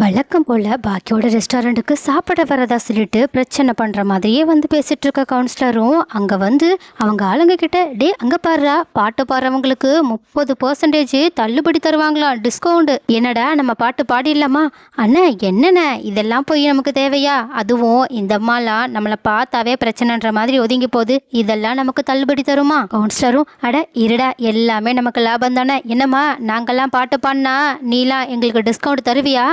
வழக்கம் போல் பாக்கியோட ரெஸ்டாரண்ட்டுக்கு சாப்பிட வரதா சொல்லிட்டு பிரச்சனை பண்ணுற மாதிரியே வந்து பேசிகிட்டு இருக்க கவுன்சிலரும் அங்கே வந்து அவங்க ஆளுங்க கிட்ட டே அங்கே பாடுறா பாட்டு பாடுறவங்களுக்கு முப்பது பர்சன்டேஜ் தள்ளுபடி தருவாங்களாம் டிஸ்கவுண்ட் என்னடா நம்ம பாட்டு பாடிடலாமா? அண்ணா என்னென்ன இதெல்லாம் போய் நமக்கு தேவையா? அதுவும் இந்த அம்மாலாம் நம்மளை பார்த்தாவே பிரச்சனைன்ற மாதிரி ஒதுங்கி போகுது. இதெல்லாம் நமக்கு தள்ளுபடி தருமா? கவுன்சிலரும் அட இருடா எல்லாமே நமக்கு லாபம் தானே? என்னம்மா நாங்கெல்லாம் பாட்டு பாடினா நீலாம் எங்களுக்கு டிஸ்கவுண்ட் தருவியா?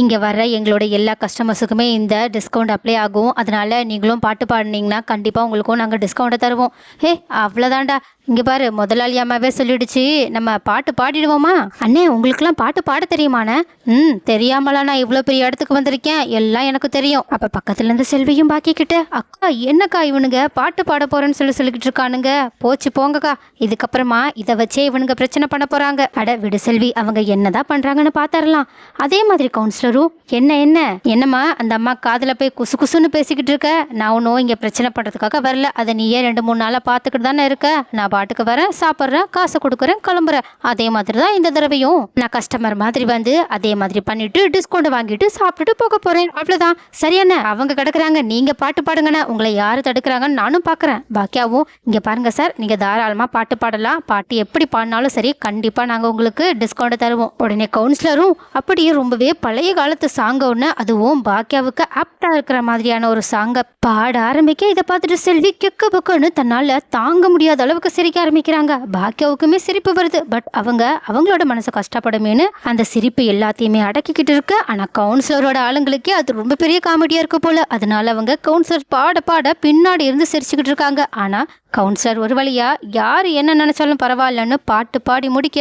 இங்கே வர எங்களோட எல்லா கஸ்டமர்ஸுக்குமே இந்த டிஸ்கவுண்ட் அப்ளை ஆகும். அதனால நீங்களும் பாட்டு பாடினீங்கன்னா கண்டிப்பாக உங்களுக்கும் நாங்கள் டிஸ்கவுண்ட்டை தருவோம். ஹே அவ்வளோதான்டா இங்கே பாரு முதலாளி அம்மாவே சொல்லிடுச்சு. நம்ம பாட்டு பாடிடுவோமா? அண்ணே உங்களுக்குலாம் பாட்டு பாட தெரியுமாண்ணே? ம் தெரியாமலா நான் இவ்வளோ பெரிய இடத்துக்கு வந்திருக்கேன். எல்லாம் எனக்கு தெரியும். அப்போ பக்கத்துலேருந்து செல்வியும் பாக்கிக்கிட்டு அக்கா என்னக்கா இவனுங்க? பாட்டு பாட போகிறேன்னு சொல்லி சொல்லிக்கிட்டு இருக்கானுங்க. போச்சு போங்கக்கா. இதுக்கப்புறமா இதை வச்சே இவனுங்க பிரச்சனை பண்ண போகிறாங்க அட விடு செல்வி அவங்க என்னதான் பண்ணுறாங்கன்னு பார்த்தரலாம் அதே மாதிரி கவுன்சிலரும் என்ன என்ன? என்னம்மா அந்த அம்மா காதில் போய் குசு குசுன்னு பேசிக்கிட்டு இருக்க? நான் ஒன்றும் இங்கே பிரச்சனை பண்ணுறதுக்காக வரல. அதை நீயே ரெண்டு மூணு நாளாக பார்த்துக்கிட்டு தானே இருக்க? நான் பாட்டுக்கு வரேன் சாப்பிட்றேன் காசை கொடுக்குறேன் கிளம்புறேன். அதே மாதிரி தான் இந்த தடவையும். நான் கஸ்டமர் மாதிரி வந்து அதே மாதிரி பண்ணிட்டு டிஸ்கவுண்ட் வாங்கிட்டு சாப்பிட்டுட்டு போக போகிறேன் அவ்வளோதான் சரியான அவங்க கிடக்குறாங்க. நீங்கள் பாட்டு பாடுங்கண்ணே. உங்களை யார் தடுக்கிறாங்கன்னு நானும் பார்க்குறேன் பாக்கியாவும் இங்கே பாருங்கள் சார் நீங்கள் தாராளமாக பாட்டு பாடலாம். பாட்டு எப்படி பாடினாலும் சரி கண்டிப்பாக நாங்கள் உங்களுக்கு டிஸ்கவுண்ட் தருவோம். உடனே கவுன்சிலரும் அப்படியே ரொம்பவே பழைய காலத்து சாங்க ஒன்று அதுவும் பாக்கியாவுக்கு ஆப்டா இருக்கிற மாதிரியான ஒரு சாங்கை பாட ஆரம்பிக்க இதை பார்த்துட்டு செல்வி கெக்க பக்கம்னு தன்னால் தாங்க முடியாத அளவுக்கு சிரிக்க ஆரம்பிக்கிறாங்க. பாக்கியாவுக்குமே சிரிப்பு வருது. பட் அவங்க அவங்களோட மனசு கஷ்டப்படுமேனு அந்த சிரிப்பு எல்லாத்தையுமே அடக்கிக்கிட்டு இருக்கு. ஆனால் கவுன்சிலரோட ஆளுங்களுக்கே அது ரொம்ப பெரிய காமெடியாக இருக்கு போல. அதனால அவங்க கவுன்சிலர் பாட பாட பின்னாடி இருந்து சிரிச்சுக்கிட்டு இருக்காங்க. ஆனால் கவுன்சிலர் ஒரு வழியா யார் என்ன நினைச்சாலும் பரவாயில்லன்னு பாட்டு பாடி முடிக்க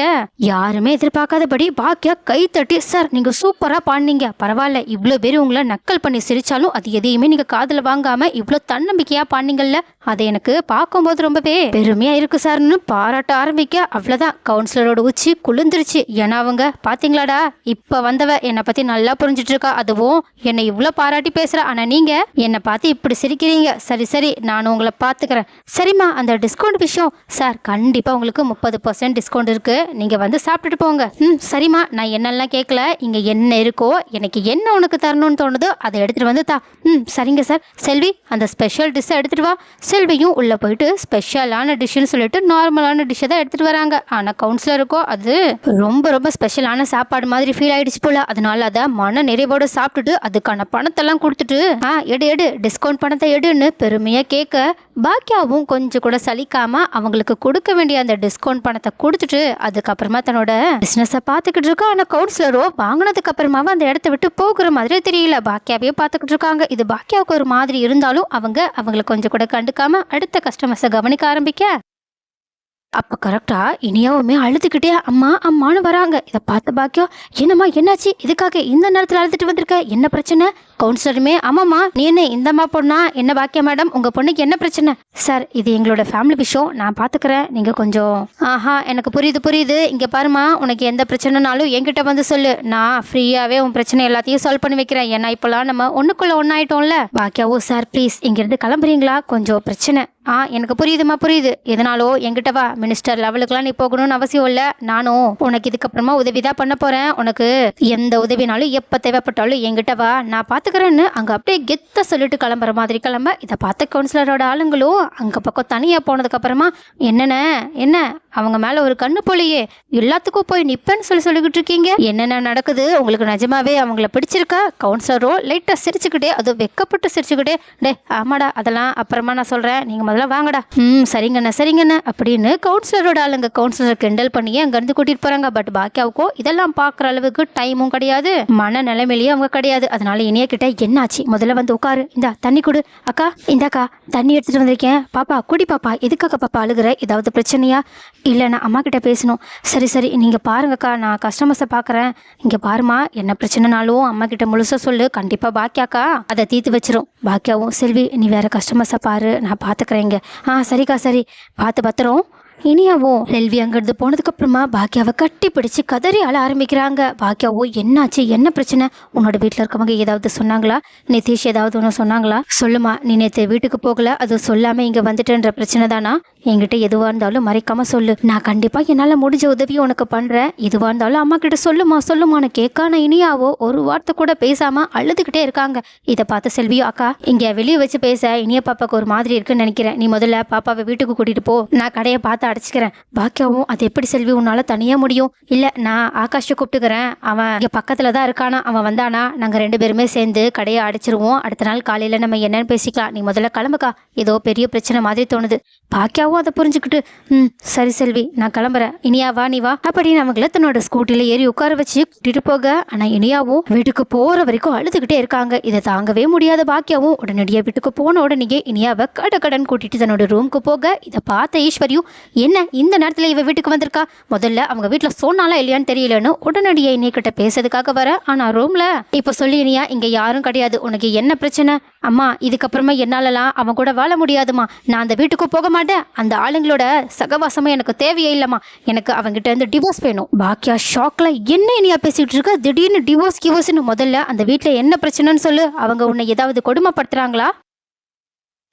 யாருமே எதிர்பார்க்காதபடி பாக்கியா கை தட்டி சார் நீங்க சூப்பரா பாடினீங்க பரவாயில்ல இவ்வளோ பேர் உங்களை நக்கல் பண்ணி சிரிச்சாலும் அது எதையுமே நீங்க காதில் வாங்காம இவ்வளோ தன்னம்பிக்கையா பாடினீங்கல்ல அது எனக்கு பார்க்கும்போது ரொம்பவே பெருமையா இருக்கு சார்னு பாராட்ட ஆரம்பிக்க அவ்வளவுதான். கவுன்சிலரோட உச்சி குளிர்ந்துருச்சு. ஏன்னா அவங்க பாத்தீங்களாடா இப்ப வந்தவ என்னை பத்தி நல்லா புரிஞ்சிட்டு இருக்கா அதுவும் என்னை இவ்வளோ பாராட்டி பேசுற ஆனா நீங்க என்னை பார்த்து இப்படி சிரிக்கிறீங்க. சரி சரி நான் உங்களை பார்த்துக்கிறேன். சரிம்மா அந்த டிஸ்கவுண்ட் விஷயம் சார் கண்டிப்பாக உங்களுக்கு முப்பது பர்சன்ட் டிஸ்கவுண்ட் இருக்குது நீங்கள் வந்து சாப்பிட்டுட்டு போங்க. ம் சரிம்மா நான் என்னெல்லாம் கேட்கல இங்கே என்ன இருக்கோ எனக்கு என்ன உனக்கு தரணும்னு தோணுதோ அதை எடுத்துகிட்டு வந்து தா. ம் சரிங்க சார் செல்வி அந்த ஸ்பெஷல் டிஷ்ஷை எடுத்துகிட்டு வா. செல்வியும் உள்ளே போயிட்டு ஸ்பெஷலான டிஷ்ஷுன்னு சொல்லிட்டு நார்மலான டிஷ்ஷை தான் எடுத்துகிட்டு வராங்க. ஆனால் கவுன்சிலருக்கோ அது ரொம்ப ரொம்ப ஸ்பெஷலான சாப்பாடு மாதிரி ஃபீல் ஆகிடுச்சு போல். அதனால அதை மன நிறைவோடு சாப்பிட்டுட்டு அதுக்கான பணத்தெல்லாம் கொடுத்துட்டு ஆ எடு எடு டிஸ்கவுண்ட் பணத்தை எடுன்னு பெருமையாக கேட்க பாக்கியாவும் கொஞ்சம் கூட சலிக்காமல் அவங்களுக்கு கொடுக்க வேண்டிய அந்த டிஸ்கவுண்ட் பணத்தை கொடுத்துட்டு அதுக்கப்புறமா தன்னோட பிஸ்னஸை பார்த்துக்கிட்டு இருக்கா. ஆனால் கவுன்சிலரோ வாங்கினதுக்கு அப்புறமாவும் அந்த இடத்த விட்டு போகிற மாதிரியே தெரியல. பாக்கியாவே பார்த்துக்கிட்டு இருக்காங்க. இது பாக்கியாவுக்கு ஒரு மாதிரி இருந்தாலும் அவங்க அவங்களை கொஞ்சம் கூட கண்டுக்காம அடுத்த கஸ்டமர்ஸை கவனிக்க ஆரம்பிக்க. அப்போ கரெக்டாக இனியாவுமே அழுதுகிட்டே அம்மா அம்மான்னு வராங்க. இதை பார்த்த பாக்கியம் என்னம்மா என்னாச்சு? இதுக்காக இந்த நேரத்தில் அழுதுட்டு வந்திருக்க? என்ன பிரச்சனை? கவுன்சிலருமே ஆமாம்மா நீ என்ன இந்தம்மா பொண்ணா என்ன பாக்கியா மேடம் உங்கள் பொண்ணுக்கு என்ன பிரச்சனை? சார் இது எங்களோட ஃபேமிலி விஷயம். நான் பார்த்துக்கிறேன் நீங்கள் கொஞ்சம் ஆஹா எனக்கு புரியுது புரியுது. இங்கே பாருமா உனக்கு எந்த பிரச்சனைனாலும் என்கிட்ட வந்து சொல்லு. நான் ஃப்ரீயாகவே உன் பிரச்சனை எல்லாத்தையும் சால்வ் பண்ணி வைக்கிறேன். ஏன்னா இப்போலாம் நம்ம ஒன்றுக்குள்ளே ஒன்றாயிட்டோம்ல பாக்கியாவோ சார் ப்ளீஸ் இங்கேருந்து கிளம்புறீங்களா? கொஞ்சம் பிரச்சனை. ஆ எனக்கு புரியுதுமா புரியுது. எதனாலோ என்கிட்ட வா. மினிஸ்டர் லெவலுக்குலாம் நீ போகணும்னு அவசியம் இல்லை. நானும் உனக்கு இதுக்கப்புறமா உதவி தான் பண்ண போகிறேன் உனக்கு எந்த உதவினாலும் எப்போ தேவைப்பட்டாலும் என்கிட்ட வா. நான் பார்த்துக்கிறேன்னு அங்கே அப்படியே கெத்த சொல்லிட்டு கிளம்புற மாதிரி கிளம்ப. இதை பார்த்த கவுன்சிலரோட ஆளுங்களும் அங்கே பக்கம் தனியாக போனதுக்கப்புறமா என்னென்ன என்ன? அவங்க மேலே ஒரு கண்ணு போலியே. எல்லாத்துக்கும் போய் நிப்பேன்னு சொல்லி சொல்லிக்கிட்டு இருக்கீங்க. என்னென்ன நடக்குது? உங்களுக்கு நிஜமாவே அவங்கள பிடிச்சிருக்கா? கவுன்சிலரோ லைட்டாக சிரிச்சுக்கிட்டே அதுவும் வெக்கப்பட்டு சிரிச்சுக்கிட்டே டே ஆமாடா அதெல்லாம் அப்புறமா நான் சொல்கிறேன் நீங்கள் முதல்ல வாங்கடா. ம் சரிங்கண்ணே சரிங்கண்ணே. அப்படின்னு கவுன்சிலரோட ஆளுங்க கவுன்சிலர் கிண்டல் பண்ணியே அங்கேருந்து கூட்டிகிட்டு போகிறாங்க பட் பாக்கியாவுக்கோ இதெல்லாம் பார்க்குற அளவுக்கு டைமும் கிடையாது. மன நிலைமையிலேயே அவங்க கிடையாது. அதனால இனிய கிட்ட என்னாச்சு? முதல்ல வந்து உட்காரு. இந்தா தண்ணி கொடு. அக்கா இந்தாக்கா தண்ணி எடுத்துகிட்டு வந்திருக்கேன். பாப்பா குடி பாப்பா எதுக்காக பாப்பா அழுகுற? ஏதாவது பிரச்சனையா? இல்லை நான் அம்மா கிட்ட பேசணும். சரி சரி நீங்கள் பாருங்கக்கா நான் கஸ்டமர்ஸை பார்க்குறேன் இங்கே பாருமா என்ன பிரச்சனைனாலும் அம்மா கிட்ட முழுசாக சொல்லு. கண்டிப்பாக பாக்கியாக்கா அதை தீர்த்து வச்சிரும். பாக்கியாவும் செல்வி நீ வேறு கஸ்டமர்ஸை பாரு. நான் பார்த்துக்குறேன் இங்கே. ஆ சரிக்கா சரி. பார்த்து பத்திரம். இனியாவோ செல்வி அங்கிருந்து போனதுக்கு அப்புறமா பாக்கியாவை கட்டி பிடிச்சு கதறி அழ ஆரம்பிக்கிறாங்க. பாக்கியாவோ என்னாச்சு? என்ன பிரச்சனை? உன்னோட வீட்டில் இருக்கவங்க ஏதாவது சொன்னாங்களா? நிதிஷ் ஏதாவது ஒன்று சொன்னாங்களா? சொல்லுமா நீ நேற்று வீட்டுக்கு போகல அது சொல்லாம இங்க வந்துட்டேன்ற பிரச்சனை தானா? என்கிட்ட எதுவாக இருந்தாலும் மறைக்காம சொல்லு. நான் கண்டிப்பாக என்னால் முடிஞ்ச உதவி உனக்கு பண்ணுறேன் எதுவாக இருந்தாலும் அம்மா கிட்ட சொல்லுமா சொல்லுமான்னு கேட்கான இனியாவோ ஒரு வார்த்தை கூட பேசாம அழுதுகிட்டே இருக்காங்க. இதை பார்த்து செல்வியோ அக்கா இங்கே வெளியே வச்சு பேச இனிய பாப்பாக்கு ஒரு மாதிரி இருக்குன்னு நினைக்கிறேன். நீ முதல்ல பாப்பாவை வீட்டுக்கு கூட்டிட்டு போ. நான் கடையை பார்த்து அடைச்சிக்கிறேன். பாக்கியாவும் அது எப்படி செல்வி உன்னால தனியா முடியும்? இல்ல நான் ஆகாஷை கூப்பிட்டுக்கிறேன். அவன் இங்க பக்கத்துல தான் இருக்கானா? அவன் வந்தானா? நாங்க ரெண்டு பேருமே சேர்ந்து கடையை அடைச்சிருவோம். அடுத்த நாள் காலையில நம்ம என்னன்னு பேசிக்கலாம். நீ முதல்ல கிளம்புக்கா. ஏதோ பெரிய பிரச்சனை மாதிரி தோணுது. பாக்கியாவும் அதை புரிஞ்சுக்கிட்டு ம் சரி செல்வி நான் கிளம்புறேன். இனியா வா நீ வா. அப்படின்னு அவங்கள தன்னோட ஸ்கூட்டியில் ஏறி உட்கார வச்சு கூட்டிட்டு போக ஆனால் இனியாவும் வீட்டுக்கு போகிற வரைக்கும் அழுதுகிட்டே இருக்காங்க. இதை தாங்கவே முடியாத பாக்கியாவும் உடனடியாக வீட்டுக்கு போன உடனேயே இனியாவை கட கடன் கூட்டிட்டு தன்னோட ரூமுக்கு போக இதை பார்த்த ஈஸ்வரியும் என்ன இந்த நேரத்தில் இவ வீட்டுக்கு வந்திருக்கா? முதல்ல அவங்க வீட்டில் சொன்னாலா இல்லையான்னு தெரியலன்னு உடனடியாக இனிய கிட்ட பேசுறதுக்காக வர. ஆனால் ரூமில் இப்போ சொல்லி இனியா இங்கே யாரும் கிடையாது. உனக்கு என்ன பிரச்சனை? அம்மா இதுக்கப்புறமா என்னாலலாம் அவன் கூட வாழ முடியாதுமா. நான் அந்த வீட்டுக்கு போக மாட்டேன். அந்த ஆளுங்களோட சகவாசமும் எனக்கு தேவையே இல்லைம்மா. எனக்கு அவங்ககிட்ட இருந்து டிவோர்ஸ் வேணும். பாக்கியா ஷாக்ல என்ன இனியா பேசிகிட்டு இருக்க? திடீர்னு டிவோர்ஸ் கிவோர்ஸ்னு முதல்ல அந்த வீட்டில் என்ன பிரச்சனைன்னு சொல்லு. அவங்க உன்னை ஏதாவது கொடுமைப்படுத்துறாங்களா?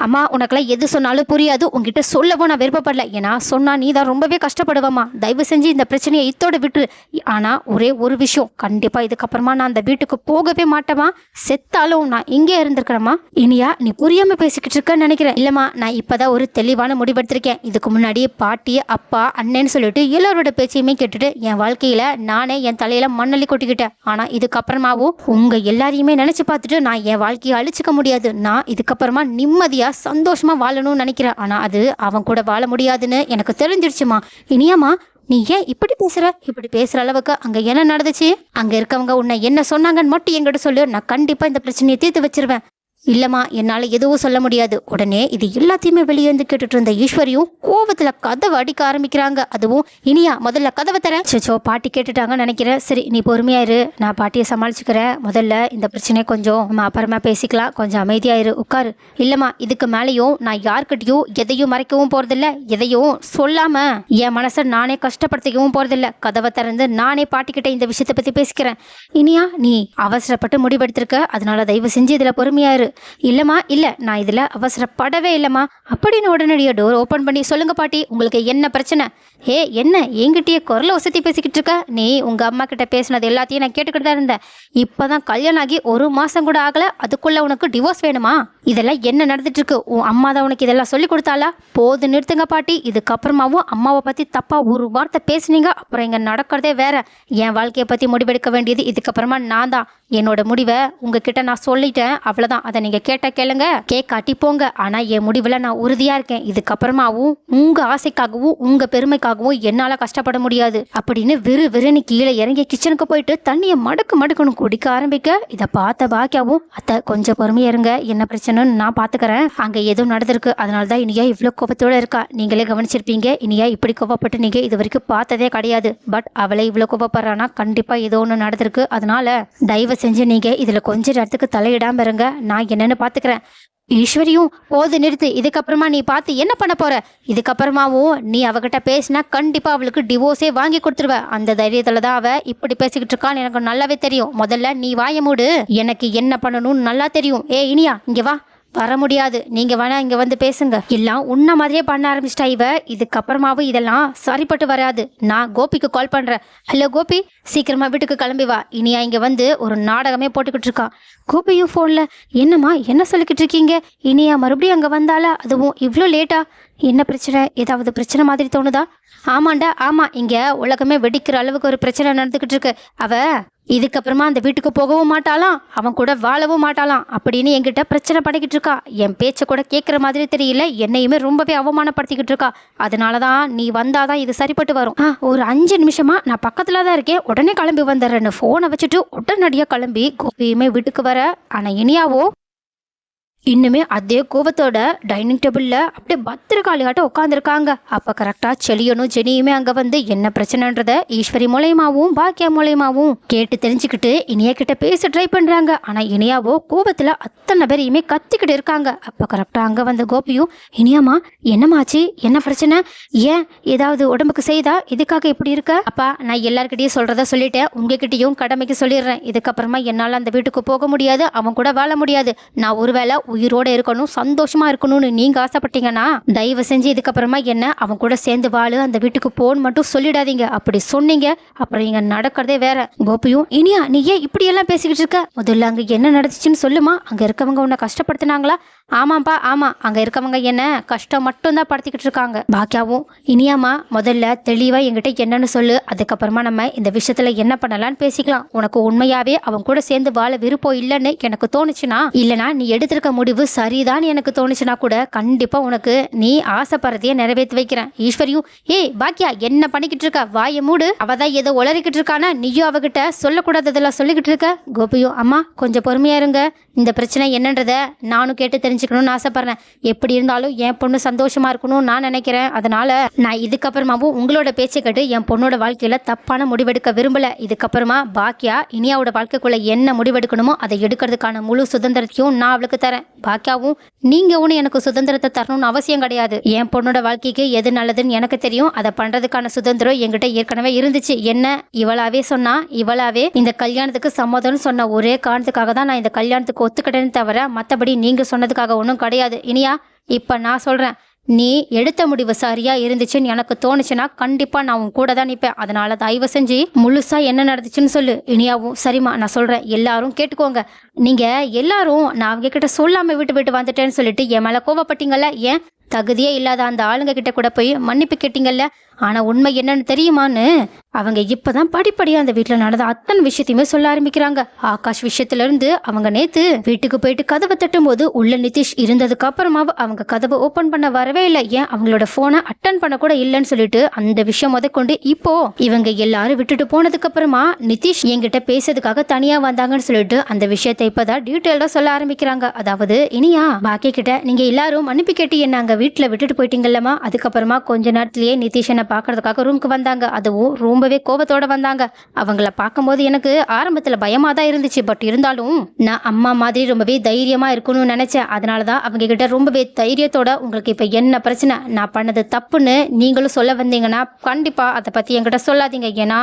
அம்மா உனக்கெல்லாம் எது சொன்னாலும் புரியாது. உங்ககிட்ட சொல்லவும் நான் விருப்பப்படல. ஏன்னா சொன்னால் நீ தான் ரொம்பவே கஷ்டப்படுவம்மா. தயவு செஞ்சு இந்த பிரச்சனையை இத்தோட விட்டு. ஆனால் ஒரே ஒரு விஷயம். கண்டிப்பாக இதுக்கப்புறமா நான் அந்த வீட்டுக்கு போகவே மாட்டேமா செத்தாலும் நான் இங்கே இருந்திருக்கிறேம்மா. இனியா நீ புரியாமல் பேசிக்கிட்டு இருக்கேன்னு நினைக்கிறேன். இல்லைம்மா நான் இப்பதான் ஒரு தெளிவான முடிவெடுத்திருக்கேன். இதுக்கு முன்னாடி பாட்டி அப்பா அண்ணன்னு சொல்லிட்டு எல்லாரோட பேச்சையுமே கேட்டுட்டு என் வாழ்க்கையில் நானே என் தலையில் மண்ணள்ளி கொட்டிக்கிட்டேன். ஆனால் இதுக்கப்புறமாவும் உங்கள் எல்லாரையுமே நினச்சி பார்த்துட்டு நான் என் வாழ்க்கையை அழிச்சிக்க முடியாது. நான் இதுக்கப்புறமா நிம்மதியாக நிம்மதியா சந்தோஷமாக வாழணும்னு நினைக்கிறேன். ஆனால் அது அவன் கூட வாழ முடியாதுன்னு எனக்கு தெரிஞ்சிருச்சுமா. இனியாமா நீ ஏன் இப்படி பேசுற? இப்படி பேசுற அளவுக்கு அங்க என்ன நடந்துச்சு? அங்க இருக்கவங்க உன்னை என்ன சொன்னாங்கன்னு மட்டும் எங்கிட்ட சொல்லு. நான் கண்டிப்பா இந்த பிரச்சனையை தீர்த்து வச்சிருவேன். இல்லைம்மா என்னால் எதுவும் சொல்ல முடியாது. உடனே இது எல்லாத்தையுமே வெளியே வந்து கேட்டுட்டு இருந்த ஈஸ்வரியும் கோவத்தில் கதவை அடிக்க ஆரம்பிக்கிறாங்க. அதுவும் இனியா முதல்ல கதவை தரேன். சச்சோ பாட்டி கேட்டுட்டாங்கன்னு நினைக்கிறேன். சரி நீ பொறுமையாயிரு நான் பாட்டியை சமாளிச்சுக்கிறேன். முதல்ல இந்த பிரச்சனையை கொஞ்சம் நம்ம அப்புறமா பேசிக்கலாம். கொஞ்சம் அமைதியாயிரு உட்காரு. இல்லைம்மா இதுக்கு மேலேயும் நான் யார்கிட்டயும் எதையும் மறைக்கவும் போகிறதில்ல எதையும் சொல்லாமல் என் மனசை நானே கஷ்டப்படுத்திக்கவும் போகிறதில்ல கதவை திறந்து நானே பாட்டிக்கிட்ட இந்த விஷயத்தை பற்றி பேசிக்கிறேன். இனியா நீ அவசரப்பட்டு முடிவெடுத்திருக்க. அதனால தயவு செஞ்சு இதில் பொறுமையாயிரு இல்லம்மா இல்லை நான் இதுல அவசரப்படவே இல்லைம்மா. அப்படின்னு உடனடியாக டோர் ஓப்பன் பண்ணி சொல்லுங்க பாட்டி உங்களுக்கு என்ன பிரச்சனை? ஏ என்ன? என்கிட்டயே குரலை வசதி பேசிக்கிட்டு இருக்க? நீ உங்க அம்மா கிட்ட பேசினது எல்லாத்தையும் நான் கேட்டுக்கிட்டு தான் இருந்தேன். இப்பதான் கல்யாணம் ஆகி ஒரு மாசம் கூட ஆகலை. அதுக்குள்ள உனக்கு டிவோர்ஸ் வேணுமா? இதெல்லாம் என்ன நடந்துட்டு இருக்கு? உன் அம்மா தான் உனக்கு இதெல்லாம் சொல்லி கொடுத்தாளா? போது நிறுத்துங்க பாட்டி. இதுக்கப்புறமாவும் அம்மாவை பற்றி தப்பாக ஒரு வார்த்தை பேசுனீங்க. அப்புறம் இங்கே நடக்கிறதே வேற. என் வாழ்க்கையை பற்றி முடிவெடுக்க வேண்டியது இதுக்கப்புறமா நான் தான். என்னோட முடிவை உங்ககிட்ட நான் சொல்லிட்டேன். அவ்வளோதான் அதை நீங்கள் கேட்டால் கேளுங்க. கேட்காட்டி போங்க. ஆனால் என் முடிவில் நான் உறுதியாக இருக்கேன். இதுக்கப்புறமாவும் உங்கள் ஆசைக்காகவும் உங்கள் பெருமைக்காகவும் என்னால் கஷ்டப்பட முடியாது. அப்படின்னு விறு விறுன்னு கீழே இறங்கி கிச்சனுக்கு போயிட்டு தண்ணியை மடக்கு மடக்குன்னு குடிக்க ஆரம்பிக்க இதை பார்த்த பாக்கியாவும் அத்தை கொஞ்சம் பொறுமையாக இருங்க. என்ன பிரச்சனைன்னு நான் பார்த்துக்கிறேன் அங்கே எதுவும் நடந்திருக்கு. அதனால தான் இனியா இவ்வளோ கோபத்தோட இருக்கா. நீங்களே கவனிச்சிருப்பீங்க. இனியா இப்படி கோபப்பட்டு நீங்கள் இது வரைக்கும் பார்த்ததே கிடையாது. பட் அவளை இவ்வளோ கோபப்படுறானா? கண்டிப்பாக ஏதோ ஒன்று நடந்திருக்கு. அதனால தயவு செஞ்சு நீங்கள் இதில் கொஞ்ச நேரத்துக்கு தலையிடாம இருங்க. நான் என்னன்னு பாத்துக்கிறேன். ஈஸ்வரியும் போது நிறுத்து இதுக்கப்புறமா நீ பார்த்து என்ன பண்ண போற? இதுக்கப்புறமாவும் நீ அவகிட்ட பேசினா கண்டிப்பா அவளுக்கு டிவோர்ஸே வாங்கி கொடுத்துருவ. அந்த தைரியத்துல தான் அவ இப்படி பேசிக்கிட்டு இருக்கான்னு எனக்கு நல்லாவே தெரியும். முதல்ல நீ வாய மூடு. எனக்கு என்ன பண்ணணும்னு நல்லா தெரியும். ஏ இனியா இங்க வா. வர முடியாது. நீங்க வேணா இங்க வந்து பேசுங்க. எல்லாம் உன்ன மாதிரியே பண்ண ஆரம்பிச்சிட்டா இவ. இதுக்கப்புறமாவும் இதெல்லாம் சரிப்பட்டு வராது. நான் கோபிக்கு கால் பண்றேன். ஹலோ கோபி. சீக்கிரமா வீட்டுக்கு கிளம்பி வா. இனியா இங்க வந்து ஒரு நாடகமே போட்டுக்கிட்டு இருக்கா. கோபியும் ஃபோனில் என்னம்மா என்ன சொல்லிக்கிட்டு இருக்கீங்க? இனியா மறுபடியும் அங்க வந்தாலா அதுவும் இவ்வளோ லேட்டா என்ன பிரச்சனை? ஏதாவது பிரச்சனை மாதிரி தோணுதா? ஆமாண்டா ஆமா. இங்க உலகமே வெடிக்கிற அளவுக்கு ஒரு பிரச்சனை நடந்துகிட்டு இருக்கு. அவ இதுக்கப்புறமா அந்த வீட்டுக்கு போகவும் மாட்டாளாம். அவன் கூட வாழவும் மாட்டாளாம். அப்படின்னு என்கிட்ட பிரச்சனை பண்ணிக்கிட்டு இருக்கா. என் பேச்சை கூட கேட்குற மாதிரி தெரியல. என்னையுமே ரொம்பவே அவமானப்படுத்திக்கிட்டு இருக்கா. அதனால தான் நீ வந்தாதான் இது சரிப்பட்டு வரும். ஆ ஒரு அஞ்சு நிமிஷமா நான் பக்கத்தில் தான் இருக்கேன். உடனே கிளம்பி வந்துடுறேன்னு ஃபோனை வச்சுட்டு உடனடியாக கிளம்பி கோபியுமே வீட்டுக்கு வர. ஆனால் இனியாவோ இன்னுமே அதே கோவத்தோட டைனிங் டேபிளில் அப்படியே பத்திரகாளியாட்ட உட்காந்துருக்காங்க அப்போ கரெக்டாக செலியனும் ஜெனியுமே அங்கே வந்து என்ன பிரச்சனைன்றத ஈஸ்வரி மூலயமாவும் பாக்கியா மூலயமாவும்? கேட்டு தெரிஞ்சுக்கிட்டு இனியா கிட்ட பேச ட்ரை பண்ணுறாங்க ஆனால் இனியாவோ கோவத்தில் அத்தனை பேரையுமே கத்திக்கிட்டு இருக்காங்க. அப்போ கரெக்டாக அங்கே வந்த கோபியும் இனியாமா என்னமாச்சு என்ன பிரச்சனை? ஏன் ஏதாவது உடம்புக்கு செய்தா? இதுக்காக இப்படி இருக்க? அப்பா நான் எல்லாருக்கிட்டையும் சொல்கிறத சொல்லிட்டேன். உங்ககிட்டயும் கடமைக்கு சொல்லிடுறேன். இதுக்கப்புறமா என்னால் அந்த வீட்டுக்கு போக முடியாது. அவன் கூட வாழ முடியாது. நான் ஒருவேளை உயிரோடு இருக்கணும் சந்தோஷமாக இருக்கணும்னு நீங்கள் ஆசைப்பட்டீங்கன்னா தயவு செஞ்சு இதுக்கப்புறமா என்ன அவன் கூட சேர்ந்து வாழு அந்த வீட்டுக்கு போன்னு மட்டும் சொல்லிடாதீங்க. அப்படி சொன்னீங்க அப்புறம் இங்கே நடக்கிறதே வேற. கோபியும் இனியா நீ ஏன் இப்படியெல்லாம் பேசிக்கிட்டு இருக்க? முதல்ல அங்கே என்ன நடந்துச்சுன்னு சொல்லுமா? அங்கே இருக்கவங்க உன்னை கஷ்டப்படுத்தினாங்களா? ஆமாம்ப்பா ஆமாம் அங்கே இருக்கவங்க என்ன கஷ்டம் மட்டும்தான் படுத்திக்கிட்டு இருக்காங்க. பாக்கியாவும் இனியாமா முதல்ல தெளிவாக எங்கிட்ட என்னன்னு சொல்லு. அதுக்கப்புறமா நம்ம இந்த விஷயத்தில் என்ன பண்ணலான்னு பேசிக்கலாம். உனக்கு உண்மையாகவே அவன் கூட சேர்ந்து வாழ விருப்பம் இல்லைன்னு எனக்கு தோணுச்சுன்னா இல்லைனா நீ எடுத்திருக்க முடிவு சரிதான் எனக்கு தோணுச்சுன்னா கூட கண்டிப்பாக உனக்கு நீ ஆசைப்படுறதையே நிறைவேற்றி வைக்கிறேன். ஈஸ்வரியும் ஏய் பாக்கியா என்ன பண்ணிக்கிட்டு இருக்க? வாயை மூடு. அவ தான் ஏதோ உளறிக்கிட்டு இருக்கானா? நீயும் அவகிட்ட சொல்லக்கூடாததெல்லாம் சொல்லிக்கிட்டு இருக்க? கோபியும் அம்மா கொஞ்சம் பொறுமையா இருங்க. இந்த பிரச்சனை என்னன்றத நானும் கேட்டு தெரிஞ்சு தெரிஞ்சுக்கணும்னு ஆசைப்பட்றேன். எப்படி இருந்தாலும் என் பொண்ணு சந்தோஷமா இருக்கணும்னு நான் நினைக்கிறேன். அதனால நான் இதுக்கப்புறமாவும் உங்களோட பேச்சை கேட்டு என் பொண்ணோட வாழ்க்கையில் தப்பான முடிவெடுக்க விரும்பல. இதுக்கப்புறமா பாக்கியா இனியாவோட வாழ்க்கைக்குள்ளே என்ன முடிவெடுக்கணுமோ அதை எடுக்கிறதுக்கான முழு சுதந்திரத்தையும் நான் அவளுக்கு தரேன். பாக்கியாவும் நீங்க ஒன்று எனக்கு சுதந்திரத்தை தரணும்னு அவசியம் கிடையாது. என் பொண்ணோட வாழ்க்கைக்கு எது நல்லதுன்னு எனக்கு தெரியும். அதை பண்றதுக்கான சுதந்திரம் என்கிட்ட ஏற்கனவே இருந்துச்சு. என்ன? இவளாவே சொன்னா இவளாவே இந்த கல்யாணத்துக்கு சம்மதம்னு சொன்ன ஒரே காரணத்துக்காக தான் நான் இந்த கல்யாணத்துக்கு ஒத்துக்கிட்டேன்னு தவிர மற்றபடி நீங்க சொன்னதுக்காக ஒன்றும் கிடையாது. இனியா இப்போ நான் சொல்கிறேன் நீ எடுத்த முடிவு சரியா இருந்துச்சுன்னு எனக்கு தோணுச்சுன்னா கண்டிப்பாக நான் உன் கூட தான் நிற்பேன் அதனால தயவு செஞ்சு முழுசாக என்ன நடந்துச்சுன்னு சொல்லு. இனியாவும் சரிம்மா நான் சொல்கிறேன் எல்லாரும் கேட்டுக்கோங்க. நீங்கள் எல்லாரும் நான் அவங்க கிட்ட சொல்லாமல் விட்டு விட்டு வந்துட்டேன்னு சொல்லிட்டு என் மேல கோவப்பட்டீங்கல்ல? ஏன்? தகுதியே இல்லாத அந்த ஆளுங்க கிட்ட கூட போய் மன்னிப்பு கேட்டீங்கல்ல? ஆனால் உண்மை என்னன்னு தெரியுமான்னு? அவங்க இப்பதான் படிப்படியா அந்த வீட்டுல நடந்த அத்தனை விஷயத்தையுமே சொல்ல ஆரம்பிக்கிறாங்க. ஆகாஷ் விஷயத்துல இருந்து அவங்க நேத்து வீட்டுக்கு போயிட்டு கதவை தட்டும் போது உள்ள நிதிஷ் இருந்ததுக்கு அப்புறமா அவங்க கதவை ஓபன் பண்ண வரவே இல்லை. ஏன்? அவங்களோட போனை அட்டன் பண்ண கூட இல்லைன்னு சொல்லிட்டு அந்த விஷயம் முதற்கொண்டு இப்போ இவங்க எல்லாரும் விட்டுட்டு போனதுக்கு அப்புறமா நிதிஷ் என்கிட்ட பேசுறதுக்காக தனியா வந்தாங்கன்னு சொல்லிட்டு அந்த விஷயத்தை இப்பதான் டீட்டெயிலா சொல்ல ஆரம்பிக்கிறாங்க. அதாவது இனியா பாக்கி கிட்ட நீங்க எல்லாரும் மன்னிப்பு கேட்டு என்ன அங்க வீட்டுல விட்டுட்டு போயிட்டீங்கல்லமா அதுக்கப்புறமா கொஞ்ச நேரத்திலேயே நிதிஷ் என்ன பாக்குறதுக்காக ரூமுக்கு வந்தாங்க. அதுவும் ரூம் ரொம்பவே கோபத்தோட வந்தாங்க. அவங்கள பார்க்கும்போது எனக்கு ஆரம்பத்துல பயமா தான் இருந்துச்சு. பட் இருந்தாலும் நான் அம்மா மாதிரி ரொம்பவே தைரியமா இருக்கணும்னு நினைச்சேன். அதனாலதான் அவங்க கிட்ட ரொம்பவே தைரியத்தோட உங்களுக்கு இப்ப என்ன பிரச்சனை? நான் பண்ணது தப்புன்னு நீங்களும் சொல்ல வந்தீங்கன்னா கண்டிப்பா அதை பத்தி என்கிட்ட சொல்லாதீங்க. ஏன்னா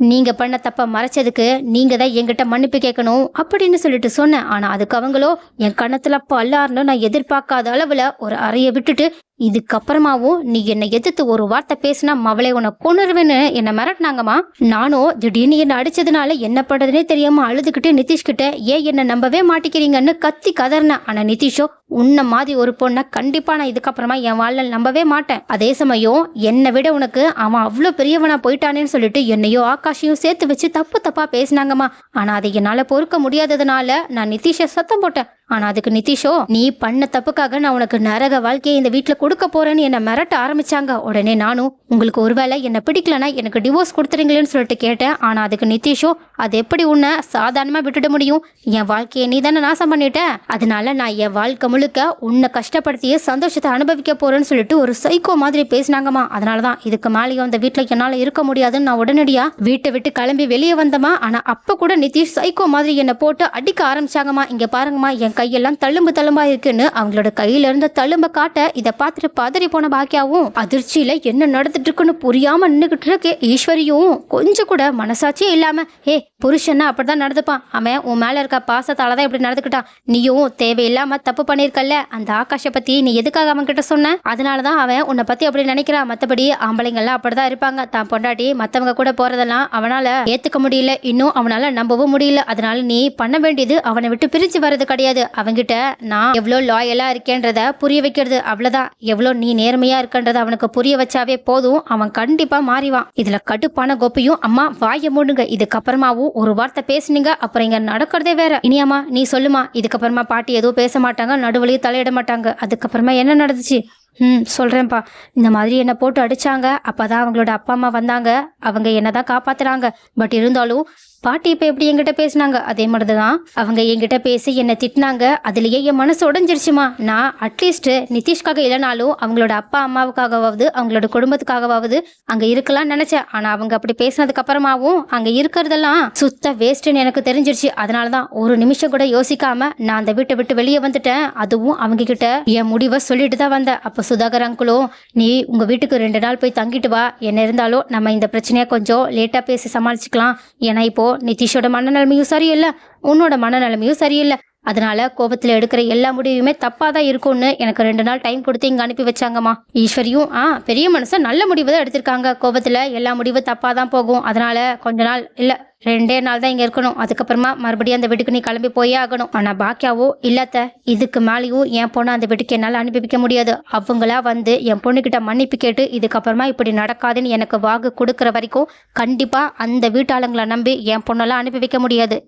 நீங்க பண்ண தப்ப மறைச்சதுக்கு நீங்க தான் என்கிட்ட மன்னிப்பு கேட்கணும் அப்படின்னு சொல்லிட்டு சொன்னேன். ஆனா அதுக்கு அவங்களோ என் கணத்துல பல்லாருன்னு நான் எதிர்பார்க்காத அளவுல ஒரு அறையை விட்டுட்டு இதுக்கப்புறமாவும் நீ என்னை எதிர்த்து ஒரு வார்த்தை பேசினா மவளை உன்னை கொண்டுருவேன்னு என்னை மிரட்டினாங்கம்மா. நானும் திடீர்னு என்னை அடிச்சதுனால என்ன பண்றதுனே தெரியாம அழுதுகிட்டு நிதிஷ்கிட்ட ஏன் என்னை நம்பவே மாட்டேங்கிறீங்கன்னு கத்தி கதறினேன் ஆனா நிதிஷோ உன்ன மாதிரி ஒரு பொண்ணை கண்டிப்பா நான் இதுக்கப்புறமா என் வாழ்நாள் நம்பவே மாட்டேன். அதே சமயம் என்னை விட உனக்கு அவன் அவ்வளோ பெரியவனா போயிட்டானேன்னு சொல்லிட்டு என்னையோ ஆகாஷையும் சேர்த்து வச்சு தப்பு தப்பா பேசினாங்கம்மா. ஆனா அதை என்னால பொறுக்க முடியாததுனால நான் நிதிஷை சத்தம் போட்டேன். ஆனால் அதுக்கு நிதிஷோ நீ பண்ண தப்புக்காக நான் உனக்கு நரக வாழ்க்கையை இந்த வீட்டில் கொடுக்க போறேன்னு என்னை மிரட்ட ஆரம்பிச்சாங்க. உடனே நானும் உங்களுக்கு ஒருவேளை என்னை பிடிக்கலனா எனக்கு டிவோர்ஸ் கொடுத்துறீங்களேன்னு சொல்லிட்டு கேட்டேன். ஆனால் அதுக்கு நிதிஷோ அது எப்படி உன்னை சாதாரணமாக விட்டுட முடியும்? என் வாழ்க்கையை நீ தானே நாசம் பண்ணிட்ட? அதனால நான் என் வாழ்க்கை முழுக்க உன்னை கஷ்டப்படுத்தியே சந்தோஷத்தை அனுபவிக்க போறேன்னு சொல்லிட்டு ஒரு சைக்கோ மாதிரி பேசினாங்கம்மா. அதனாலதான் இதுக்கு மேலேயும் அந்த வீட்டில் என்னால் இருக்க முடியாதுன்னு நான் உடனடியா வீட்டை விட்டு கிளம்பி வெளியே வந்தமா ஆனால் அப்போ கூட நிதிஷ் சைக்கோ மாதிரி என்னை போட்டு அடிக்க ஆரம்பிச்சாங்கம்மா. இங்கே பாருங்கம்மா என் கையெல்லாம் தழும்பு தழும்பா இருக்குன்னு அவங்களோட கையில இருந்த தழும்ப காட்ட இதை பார்த்துட்டு பதறி போன பாக்கியாவும் அதிர்ச்சியில என்ன நடந்துட்டு இருக்குன்னு புரியாம நின்றுகிட்டு இருக்கு ஈஸ்வரியும். கொஞ்சம் கூட மனசாட்சியே இல்லாம ஏ புருஷன்னா அப்படிதான் நடந்துப்பான். அவன் உன் மேல இருக்க பாசத்தால தான் இப்படி நடந்துக்கிட்டான். நீயும் தேவையில்லாம தப்பு பண்ணிருக்கல்ல அந்த ஆகாஷை பத்தி நீ எதுக்காக அவன் கிட்ட சொன்ன? அதனாலதான் அவன் உன்னை பத்தி அப்படி நினைக்கிறான். மத்தபடி ஆம்பளைங்கள்லாம் அப்படிதான் இருப்பாங்க. தான் பொண்டாட்டி மத்தவங்க கூட போறதெல்லாம் அவனால ஏத்துக்க முடியல. இன்னும் அவனால நம்பவும் முடியல. அதனால நீ பண்ண வேண்டியது அவனை விட்டு பிரிச்சு வர்றது கிடையாது. அவன்கிட்ட நான் எவ்வளோ லாயலாக இருக்கேன்றத புரிய வைக்கிறது அவ்வளவுதான். எவ்வளோ நீ நேர்மையா இருக்கன்றத அவனுக்கு புரிய வச்சாவே போதும். அவன் கண்டிப்பா மாறிவான். இதுல கடுப்பான கோப்பையும் அம்மா வாய மூடுங்க. இதுக்கப்புறமாவும் ஒரு வார்த்தை பேசுனீங்க அப்புறம் இங்கே நடக்கிறதே வேற. இனியாமா நீ சொல்லுமா. இதுக்கப்புறமா பாட்டி எதுவும் பேச மாட்டாங்க நடுவழியும் தலையிட மாட்டாங்க. அதுக்கப்புறமா என்ன நடந்துச்சு? ம் சொல்கிறேன்ப்பா இந்த மாதிரி என்னை போட்டு அடிச்சாங்க. அப்போ தான் அவங்களோட அப்பா அம்மா வந்தாங்க. அவங்க என்னை தான் காப்பாற்றுறாங்க பட் இருந்தாலும் பாட்டி இப்போ எப்படி என்கிட்ட பேசினாங்க? அதே மாதிரி தான் அவங்க என்கிட்ட பேசி என்னை திட்டினாங்க. அதுலேயே என் மனசு உடஞ்சிருச்சுமா. நான் அட்லீஸ்ட்டு நிதிஷ்காக இல்லைனாலும் அவங்களோட அப்பா அம்மாவுக்காகவாவது அவங்களோட குடும்பத்துக்காகவாவது அங்கே இருக்கலாம்னு நினச்சேன். ஆனால் அவங்க அப்படி பேசினதுக்கு அப்புறமாவும் அங்கே இருக்கிறதெல்லாம் சுத்த வேஸ்ட்டுன்னு எனக்கு தெரிஞ்சிருச்சு. அதனால தான் ஒரு நிமிஷம் கூட யோசிக்காமல் நான் அந்த வீட்டை விட்டு வெளியே வந்துட்டேன். அதுவும் அவங்க கிட்ட என் முடிவை சொல்லிட்டு தான் வந்தேன். அப்போ சுதாகர் அங்குளும் நீ உங்கள் வீட்டுக்கு ரெண்டு நாள் போய் தங்கிட்டு வா. என்ன இருந்தாலும் நம்ம இந்த பிரச்சனையை கொஞ்சம் லேட்டாக பேசி சமாளிச்சுக்கலாம். ஏன்னா இப்போ நிதிஷோட மனநிலைமையும் சரியில்லை உன்னோட மனநிலைமையும் சரியில்லை. அதனால கோபத்தில் எடுக்கிற எல்லா முடிவுமே தப்பாக தான் இருக்கும்னு எனக்கு ரெண்டு நாள் டைம் கொடுத்து இங்கே அனுப்பி வச்சாங்கம்மா. ஈஸ்வரியும் ஆ பெரிய மனுஷன் நல்ல முடிவு தான் எடுத்திருக்காங்க. கோபத்தில் எல்லா முடிவும் தப்பாக தான் போகும். அதனால கொஞ்ச நாள் இல்லை ரெண்டே நாள் தான் இங்கே இருக்கணும். அதுக்கப்புறமா மறுபடியும் அந்த வீட்டுக்கு நீ கிளம்பி போயே ஆகணும். ஆனால் பாக்கியாவோ இல்லாத இதுக்கு மேலேயும் என் பொண்ணை அந்த வீட்டுக்கு என்னால் அனுப்பி வைக்க முடியாது. அவங்களா வந்து என் பொண்ணுக்கிட்ட மன்னிப்பு கேட்டு இதுக்கப்புறமா இப்படி நடக்காதுன்னு எனக்கு வாக்கு கொடுக்குற வரைக்கும் கண்டிப்பாக அந்த வீட்டாளுங்களை நம்பி என் பொண்ணெல்லாம் அனுப்பி வைக்க முடியாது.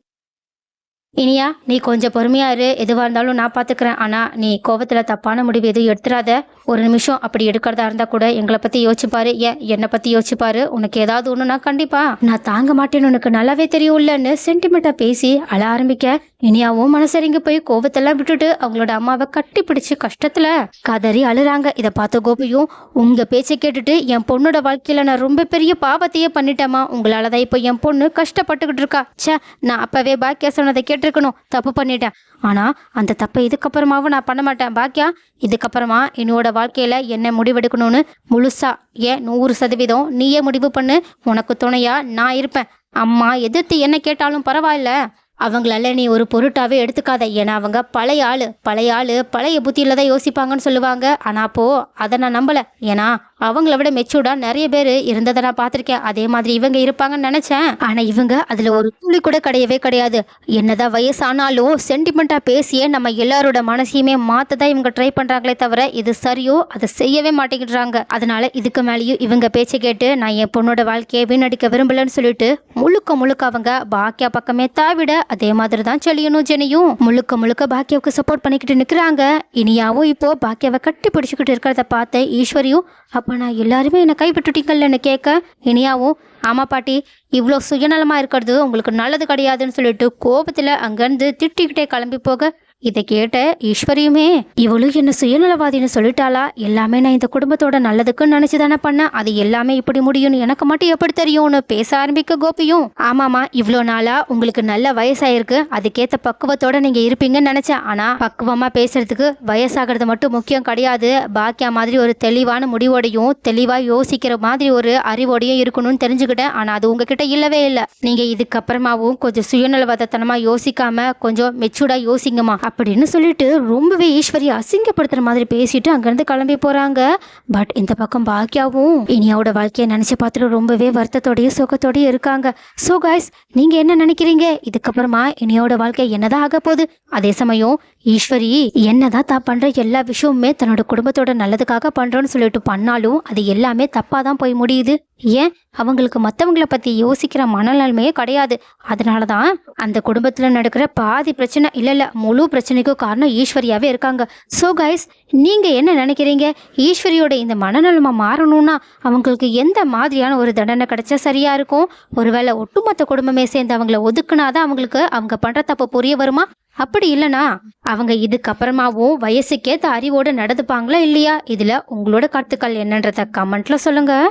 இனியா நீ கொஞ்சம் பொறுமையா இரு. எதுவாக இருந்தாலும் நான் பார்த்துக்கிறேன் ஆனால் நீ கோபத்தில் தப்பான முடிவு எதுவும் எடுத்துடாத ஒரு நிமிஷம் அப்படி எடுக்கிறதா இருந்தால் கூட எங்களை பற்றி யோசிச்சுப்பாரு ஏன் என்னை பற்றி யோசிச்சுப்பாரு உனக்கு ஏதாவது ஒன்றுனா கண்டிப்பா. நான் தாங்க மாட்டேன்னு உனக்கு நல்லாவே தெரியும்லன்னு சென்டிமெண்ட்டாக பேசி அழ ஆரம்பிக்க இனியாவும் மனசரிங்க போய் கோவத்தெல்லாம் விட்டுட்டு அவங்களோட அம்மாவை கட்டி பிடிச்சு கஷ்டத்தில் கதறி அழுறாங்க. இதை பார்த்த கோபியும் உங்கள் பேச்சை கேட்டுட்டு என் பொண்ணோட வாழ்க்கையில் நான் ரொம்ப பெரிய பாவத்தையே பண்ணிட்டேம்மா. உங்களால் தான் இப்போ என் பொண்ணு கஷ்டப்பட்டுக்கிட்டு இருக்கா. ச்சே நான் அப்போவே பாக்கியா சொன்னதை கேட்டிருக்கணும். தப்பு பண்ணிட்டேன். ஆனால் அந்த தப்பை இதுக்கப்புறமாவும் நான் பண்ண மாட்டேன். பாக்கியா இதுக்கப்புறமா என்னோட வாழ்க்கையில் என்ன முடிவெடுக்கணும்னு முழுசா ஏன் நூறு சதவீதம் நீயே முடிவு பண்ணு. உனக்கு துணையா நான் இருப்பேன். அம்மா எதிர்த்து என்ன கேட்டாலும் பரவாயில்ல. அவங்களால நீ ஒரு பொருட்டாவே எடுத்துக்காத. ஏன்னா அவங்க பழைய ஆளு. பழைய ஆளு பழைய புத்தியில தான் யோசிப்பாங்கன்னு சொல்லுவாங்க. ஆனால் அப்போ அதை நான் நம்பலை. ஏன்னா அவங்கள விட மெச்சூர்டா நிறைய பேர் இருந்ததை நான் பார்த்துருக்கேன். அதே மாதிரி இவங்க இருப்பாங்கன்னு நினச்சேன். ஆனால் இவங்க அதில் ஒரு துளி கூட கிடையவே கிடையாது. என்னதான் வயசானாலும் சென்டிமெண்ட்டாக பேசியே நம்ம எல்லாரோட மனசையுமே மாற்ற தான் இவங்க ட்ரை பண்ணுறாங்களே தவிர இது சரியோ அதை செய்யவே மாட்டேங்கிறாங்க. அதனால இதுக்கு மேலேயும் இவங்க பேச்சை கேட்டு நான் என் பொண்ணோட வாழ்க்கையை வீணடிக்க விரும்பலன்னு சொல்லிட்டு முழுக்க முழுக்க அவங்க பாக்கியா பக்கமே தாவிட அதே மாதிரி தான் செலியனும் ஜெனியும் முழுக்க முழுக்க பாக்கியாவுக்கு சப்போர்ட் பண்ணிக்கிட்டு நிற்கிறாங்க இனியாவும் இப்போ பாக்கியாவை கட்டி பிடிச்சிக்கிட்டு இருக்கிறத பார்த்த ஈஸ்வரியும் அப்போ நான் எல்லாருமே என்னை கைவிட்டுட்டீங்கல்லன்னு கேட்க? இனியாவும் ஆமாம் பாட்டி இவ்வளோ சுயநலமாக இருக்கிறது உங்களுக்கு நல்லது கிடையாதுன்னு சொல்லிட்டு கோபத்தில் அங்கேருந்து திட்டிக்கிட்டே கிளம்பி போக இதை கேட்ட ஈஸ்வரியுமே இவளும் என்ன சுயநலவாதின்னு சொல்லிட்டாளா? எல்லாமே நான் இந்த குடும்பத்தோட நல்லதுக்குன்னு நினைச்சு தானே பண்ணேன். அது எல்லாமே இப்படி முடியும்னு எனக்கு மட்டும் எப்படி தெரியும்னு பேச ஆரம்பிக்க கோபியும்? ஆமாமா இவ்வளோ நாளா உங்களுக்கு நல்ல வயசாயிருக்கு. அதுக்கேத்த பக்குவத்தோட நீங்க இருப்பீங்கன்னு நினைச்சேன். ஆனா பக்குவமா பேசுறதுக்கு வயசாகிறது மட்டும் முக்கியம் கிடையாது. பாக்கியா மாதிரி ஒரு தெளிவான முடிவோடையும் தெளிவா யோசிக்கிற மாதிரி ஒரு அறிவோடையும் இருக்கணும்னு தெரிஞ்சுக்கிட்டேன். ஆனா அது உங்ககிட்ட இல்லவே இல்லை. நீங்க இதுக்கப்புறமாவும் கொஞ்சம் சுயநலவாதத்தனமா யோசிக்காம கொஞ்சம் மெச்சூர்டா யோசிங்கம்மா. அப்படின்னு சொல்லிட்டு ரொம்பவே ஈஸ்வரி அசிங்கப்படுத்துற மாதிரி பேசிட்டு அங்கேருந்து கிளம்பி போகிறாங்க பட் இந்த பக்கம் பாக்கியாவும் இனியாவோட வாழ்க்கையை நினச்சி பார்த்துட்டு ரொம்பவே வருத்தத்தோடையும் சுகத்தோடையும் இருக்காங்க. ஸோ காய்ஸ் நீங்கள் என்ன நினைக்கிறீங்க? இதுக்கப்புறமா இனியாவோட வாழ்க்கை என்னதான் ஆக போகுது? அதே சமயம் ஈஸ்வரி என்னதான் தான் பண்ணுற எல்லா விஷயமுமே தன்னோட குடும்பத்தோட நல்லதுக்காக பண்ணுறோன்னு சொல்லிட்டு பண்ணாலும் அது எல்லாமே தப்பாக தான் போய் முடியுது. ஏன்? அவங்களுக்கு மற்றவங்கள பற்றி யோசிக்கிற மனநிலைமையே கிடையாது. அதனால தான் அந்த குடும்பத்தில் நடக்கிற பாதி பிரச்சனை இல்லை இல்லை முழு பிரச்சனைக்கும் காரணம் ஈஸ்வரியாகவே இருக்காங்க. ஸோ கைஸ் நீங்கள் என்ன நினைக்கிறீங்க? ஈஸ்வரியோட இந்த மனநலமை மாறணும்னா அவங்களுக்கு எந்த மாதிரியான ஒரு தண்டனை கிடைச்சா சரியாக இருக்கும்? ஒருவேளை ஒட்டுமொத்த குடும்பமே சேர்ந்து அவங்கள ஒதுக்குனாதான் அவங்களுக்கு அவங்க பண்ணுற தப்பு புரிய வருமா? அப்படி இல்லைனா அவங்க இதுக்கப்புறமாவும் வயசுக்கேற்ற அறிவோடு நடந்துப்பாங்களா இல்லையா? இதில் உங்களோட கருத்துக்கள் என்னன்றத கமெண்ட்டில் சொல்லுங்கள்